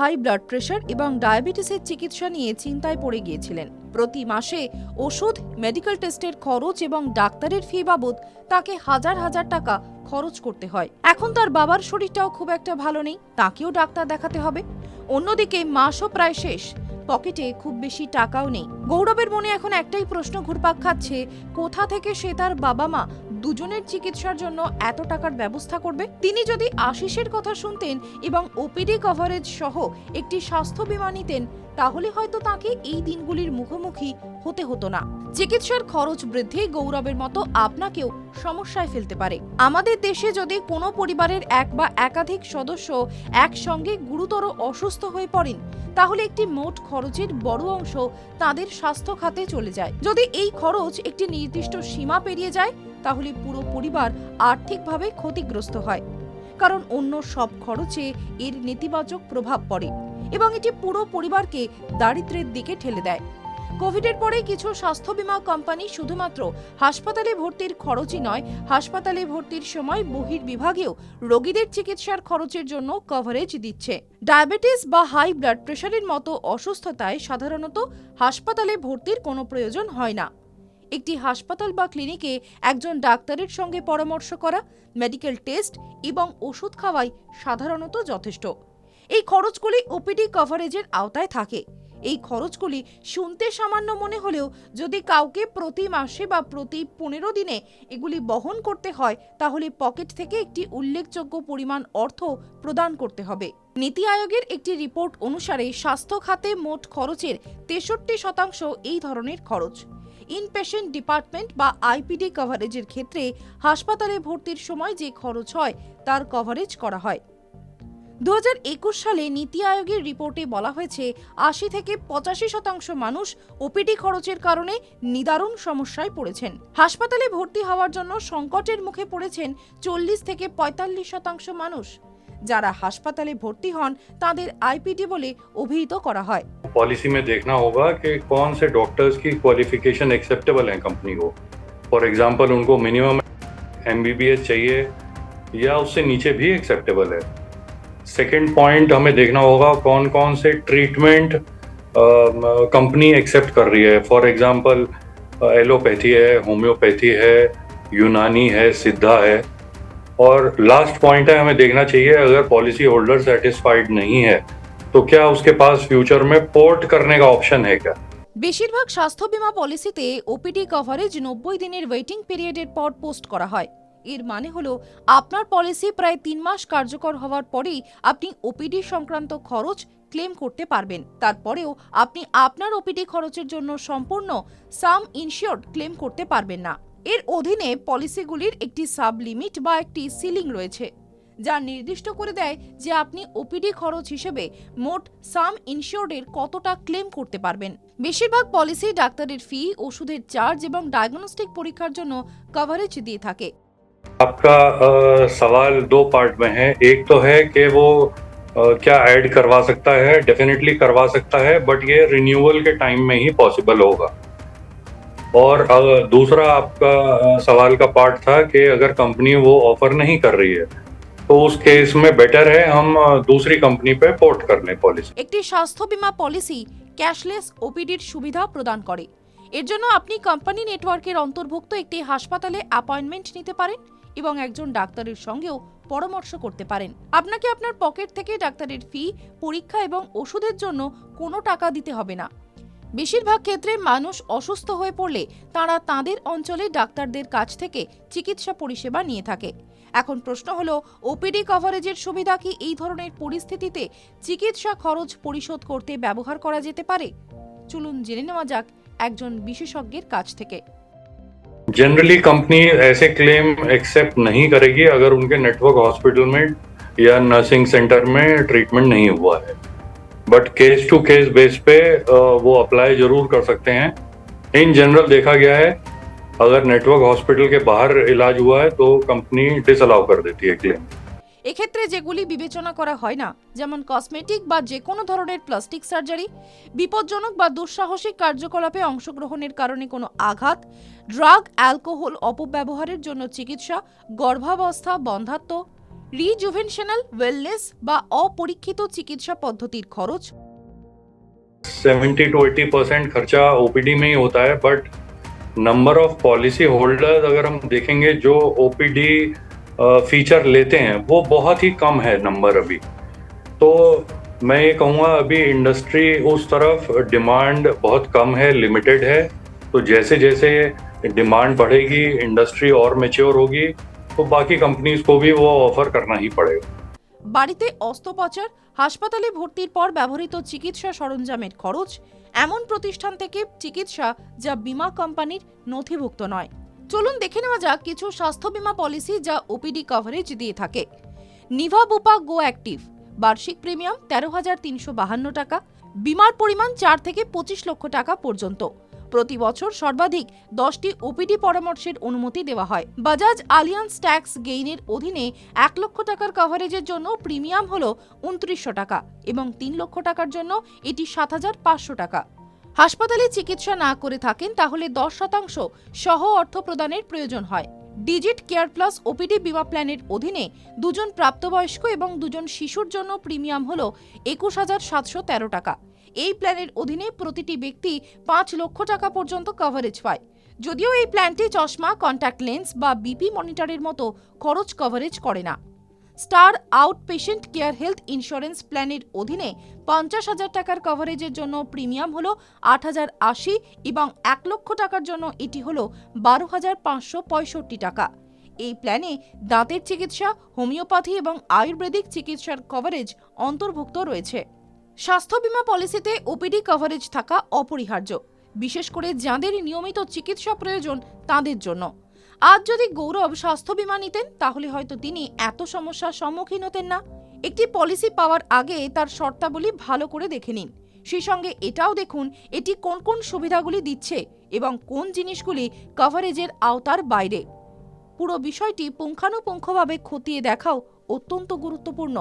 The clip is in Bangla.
হাই ব্লাড প্রেশার এবং ডায়াবেটিসের চিকিৎসা নিয়ে চিন্তায় পড়ে গিয়েছিলেন। প্রতি মাসে ওষুধ, মেডিকেল টেস্টের খরচ এবং ডাক্তারের ফি বাবদ তাকে হাজার হাজার টাকা খরচ করতে হয়। এখন তার বাবার শরীরটাও খুব একটা ভালো নেই, তাকেও ডাক্তার দেখাতে হবে। অন্যদিকে মাসও প্রায় শেষ, পকেটে খুব বেশি টাকাও নেই। গৌরবের মনে এখন একটাই প্রশ্ন ঘুরপাক খাচ্ছে, কোথা থেকে সে তার বাবা মা দুজনের চিকিৎসার জন্য এত টাকার ব্যবস্থা করবে? তিনি যদি আশিসের কথা শুনতেন এবং ওপিডি কভারেজ সহ একটি স্বাস্থ্য বীমা নিতেন, তাহলে হয়তো তাকে এই দিনগুলির মুখোমুখি হতে হতো না। চিকিৎসার খরচ বৃদ্ধি গৌরবের মতো আপনাকেও সমস্যায় ফেলতে পারে। আমাদের দেশে যদি কোনো পরিবারের এক বা একাধিক সদস্য একসঙ্গে গুরুতর অসুস্থ হয়ে পড়েন, তাহলে একটি মোট খরচের বড় অংশ তাদের স্বাস্থ্য খাতে চলে যায়। যদি এই খরচ একটি নির্দিষ্ট সীমা পেরিয়ে যায় তাহলে পুরো পরিবার আর্থিকভাবে ক্ষতিগ্রস্ত হয়। কারণ অন্য সব খরচে এর নেতিবাচক প্রভাব পড়ে এবং এটি পুরো পরিবারকে দারিদ্র্যের দিকে ঠেলে দেয়। কোভিডের পরে কিছু স্বাস্থ্য বীমা কোম্পানি শুধুমাত্র হাসপাতালে ভর্তির খরচই নয়, হাসপাতালে ভর্তির সময় বহির বিভাগেও রোগীদের চিকিৎসার খরচের জন্য কভারেজ দিচ্ছে। ডায়াবেটিস বা হাই ব্লাড প্রেশারের মতো অসুস্থতায় সাধারণত হাসপাতালে ভর্তির কোনো প্রয়োজন হয় না। একটি হাসপাতাল বা ক্লিনিকে একজন ডাক্তারের সঙ্গে পরামর্শ করা মেডিকেল টেস্ট এবং ওষুধ খাওয়াই সাধারণত যথেষ্ট। এই খরচগুলি ওপিডি কভারেজের আওতায় থাকে। এই খরচগুলি শুনতে সামান্য মনে হলেও যদি কাউকে প্রতি মাসে বা প্রতি পনেরো দিনে এগুলি বহন করতে হয়, তাহলে পকেট থেকে একটি উল্লেখযোগ্য পরিমাণ অর্থ প্রদান করতে হবে। নীতি আয়োগের একটি রিপোর্ট অনুসারে স্বাস্থ্য খাতে মোট খরচের তেষট্টি শতাংশ এই ধরনের খরচ। ইনপেশেন্ট ডিপার্টমেন্ট বা আইপিডি কভারেজের ক্ষেত্রে হাসপাতালে ভর্তির সময় যে খরচ হয়, তার কভারেজ করা হয়। দু হাজার একুশ সালে নীতি আয়োগের রিপোর্টে বলা হয়েছে, আশি থেকে পঁচাশি শতাংশ মানুষ ওপিডি খরচের কারণে নিদারুণ সমস্যায় পড়েছেন। হাসপাতালে ভর্তি হওয়ার জন্য সংকটের মুখে পড়েছেন চল্লিশ থেকে পঁয়তাল্লিশ শতাংশ মানুষ। যারা হাসপাতালে ভর্তি হন তাদের আইপিডি বলে অভিহিত করা হয় पॉलिसी में देखना होगा कि कौन से डॉक्टर्स की क्वालिफिकेशन एक्सेप्टेबल है कंपनी को फॉर एग्जांपल उनको मिनिमम एम चाहिए या उससे नीचे भी एक्सेप्टेबल है सेकंड पॉइंट हमें देखना होगा कौन कौन से ट्रीटमेंट कंपनी एक्सेप्ट कर रही है फॉर एग्जांपल एलोपैथी है होम्योपैथी है यूनानी है सिद्धा है और लास्ट पॉइंट है हमें देखना चाहिए अगर पॉलिसी होल्डर सेटिस्फाइड नहीं है तो क्या उसके पास फ्यूचर में पोर्ट करने का ऑप्शन है क्या বেশিরভাগ স্বাস্থ্য বীমা পলিসিতে ওপিডি কভারেজ নব্বই দিনের ওয়েটিং পিরিয়ডের পর পোস্ট করা হয় এর মানে হলো আপনার পলিসি প্রায় তিন মাস কার্যকর হওয়ার পরেই আপনি ওপিডি সংক্রান্ত খরচ ক্লেম করতে পারবেন তারপরেও আপনি আপনার ওপিডি খরচের জন্য সম্পূর্ণ সাম ইনশিওর্ড ক্লেম করতে পারবেন না এর অধীনে পলিসিগুলির একটি সাব লিমিট বা একটি সিলিং রয়েছে যা নির্দিষ্ট করে দেয় যে আপনি ওপিডি খরচ হিসেবে মোট সাম ইনশিওর্ডের কতটা ক্লেম করতে পারবেন বেশিরভাগ পলিসি ডাক্তারের ফি ওষুধের চার্জ এবং ডায়াগনস্টিক পরীক্ষার জন্য কভারেজ দিয়ে থাকে आपका अ, सवाल दो पार्ट में है एक तो है कि वो अ, क्या ऐड करवा सकता है डेफिनेटली करवा सकता है बट ये रिन्यूअल के टाइम में ही पॉसिबल होगा और अ, दूसरा आपका अ, सवाल का पार्ट था कि अगर कंपनी वो ऑफर नहीं कर रही है तो उस केस में बेटर है हम अ, दूसरी कंपनी पे पोर्ट कर लें पॉलिसी একটি স্বাস্থ্য বীমা পলিসি ক্যাশলেস ওপিডির সুবিধা প্রদান করে এর জন্য আপনি কোম্পানি নেটওয়ার্কের অন্তর্ভুক্ত একটি হাসপাতালে অ্যাপয়েন্টমেন্ট নিতে পারেন এবং একজন ডাক্তারের সঙ্গেও পরামর্শ করতে পারেন আপনাকে আপনার পকেট থেকে ডাক্তারের ফি পরীক্ষা এবং ওষুধের জন্য কোনো টাকা দিতে হবে না বেশিরভাগ ক্ষেত্রে মানুষ অসুস্থ হয়ে পড়লে তারা তাদের অঞ্চলে ডাক্তারদের কাছ থেকে চিকিৎসা পরিষেবা নিয়ে থাকে এখন প্রশ্ন হলো ওপিডি কভারেজের সুবিধা কি এই ধরনের পরিস্থিতিতে চিকিৎসা খরচ পরিশোধ করতে ব্যবহার করা যেতে পারে চলুন জেনে নেওয়া যাক একজন বিশেষজ্ঞের কাছ থেকে जनरली कंपनी ऐसे क्लेम एक्सेप्ट नहीं करेगी अगर उनके नेटवर्क हॉस्पिटल में या नर्सिंग सेंटर में ट्रीटमेंट नहीं हुआ है but case to case base पे अ, वो अप्लाई जरूर कर सकते हैं इन जनरल देखा गया है अगर नेटवर्क हॉस्पिटल के बाहर इलाज हुआ है तो कंपनी डिसअलाउ कर देती है क्लेम এক্ষেত্রে যেগুলি বিবেচনা করা হয় না যেমন কসমেটিক বা যে কোনো ধরনের প্লাস্টিক সার্জারি বিপজ্জনক বা দুঃসাহসিক কার্যকলাপে অংশগ্রহণের কারণে কোনো আঘাত ড্রাগ অ্যালকোহল অপব্যবহারের জন্য চিকিৎসা গর্ভাবস্থা বন্ধাত্ব রিজুভেনশনাল ওয়েলনেস বা অপরীক্ষিত চিকিৎসা পদ্ধতির খরচ सेवेंटी टू एट्टी परसेंट खर्चा ओपीडी में ही होता है but number of policy holders अगर हम देखेंगे जो ओपीडी फीचर लेते हैं वो बहुत ही कम है नंबर अभी तो मैं ये कहूँगा अभी इंडस्ट्री उस तरफ डिमांड बहुत कम है लिमिटेड है तो जैसे जैसे डिमांड बढ़ेगी इंडस्ट्री और मेच्योर होगी तो बाकी कंपनीज को भी वो ऑफर करना ही पड़ेगा বাড়িতে অস্ত্রোপচার হাসপাতালে ভর্তির পর ব্যবহৃত চিকিৎসা সরঞ্জামের খরচ এমন প্রতিষ্ঠান থেকে চিকিৎসা যা বীমা কোম্পানির নথিভুক্ত নয় চলুন দেখে নেওয়া যাক কিছু স্বাস্থ্য বীমা পলিসি যা ওপিডি কভারেজ দিয়ে থাকে নিভা বুপা গো অ্যাক্টিভ বার্ষিক প্রিমিয়াম তেরো হাজার তিনশো বাহান্ন টাকা বিমার পরিমাণ চার থেকে পঁচিশ লক্ষ টাকা পর্যন্ত প্রতি বছর সর্বাধিক দশটি ওপিডি পরামর্শের অনুমতি দেওয়া হয়। বাজাজ আলিয়ান্স ট্যাক্স গেইনের অধীনে এক লক্ষ টাকার কভারেজের জন্য প্রিমিয়াম হল উনত্রিশশো টাকা এবং তিন লক্ষ টাকার জন্য এটি সাত হাজার পাঁচশো টাকা। হাসপাতালে চিকিৎসা না করে থাকেন তাহলে দশ শতাংশ সহ অর্থ প্রদানের প্রয়োজন হয়। ডিজিট কেয়ার প্লাস ওপিডি বিমা প্ল্যানের অধীনে দুজন প্রাপ্তবয়স্ক এবং দুজন শিশুর জন্য প্রিমিয়াম হল একুশ হাজার সাতশো তেরো টাকা। এই প্ল্যানের অধীনে প্রতিটি ব্যক্তি পাঁচ লক্ষ টাকা পর্যন্ত কভারেজ পায়। যদিও এই প্ল্যানটি চশমা কন্ট্যাক্ট লেন্স বা বিপি মনিটরের মতো খরচ কভারেজ করে না। Star out patient care health insurance প্ল্যানের অধীনে পঞ্চাশ হাজার টাকার কভারেজের জন্য প্রিমিয়াম হল আট হাজার আশি এবং এক লক্ষ টাকার জন্য এটি হল বারো হাজার পাঁচশো পঁয়ষট্টি টাকা। এই প্ল্যানে দাঁতের চিকিৎসা, হোমিওপ্যাথি এবং আয়ুর্বেদিক চিকিৎসার কভারেজ অন্তর্ভুক্ত রয়েছে। স্বাস্থ্য বীমা পলিসিতে ওপিডি কভারেজ থাকা অপরিহার্য। বিশেষ করে যাঁদের নিয়মিত চিকিৎসা প্রয়োজন, তাদের জন্য। আজ যদি গৌরব স্বাস্থ্য বীমা নিতেন, তাহলে হয়তো তিনি এত সমস্যার সম্মুখীন হতেন না। একটি পলিসি পাওয়ার আগে তার শর্তাবলী ভালো করে দেখে নিন। সেই সঙ্গে এটাও দেখুন, এটি কোন কোন সুবিধাগুলি দিচ্ছে এবং কোন জিনিসগুলি কভারেজের আওতার বাইরে। পুরো বিষয়টি পুঙ্খানুপুঙ্খভাবে খতিয়ে দেখাও অত্যন্ত গুরুত্বপূর্ণ।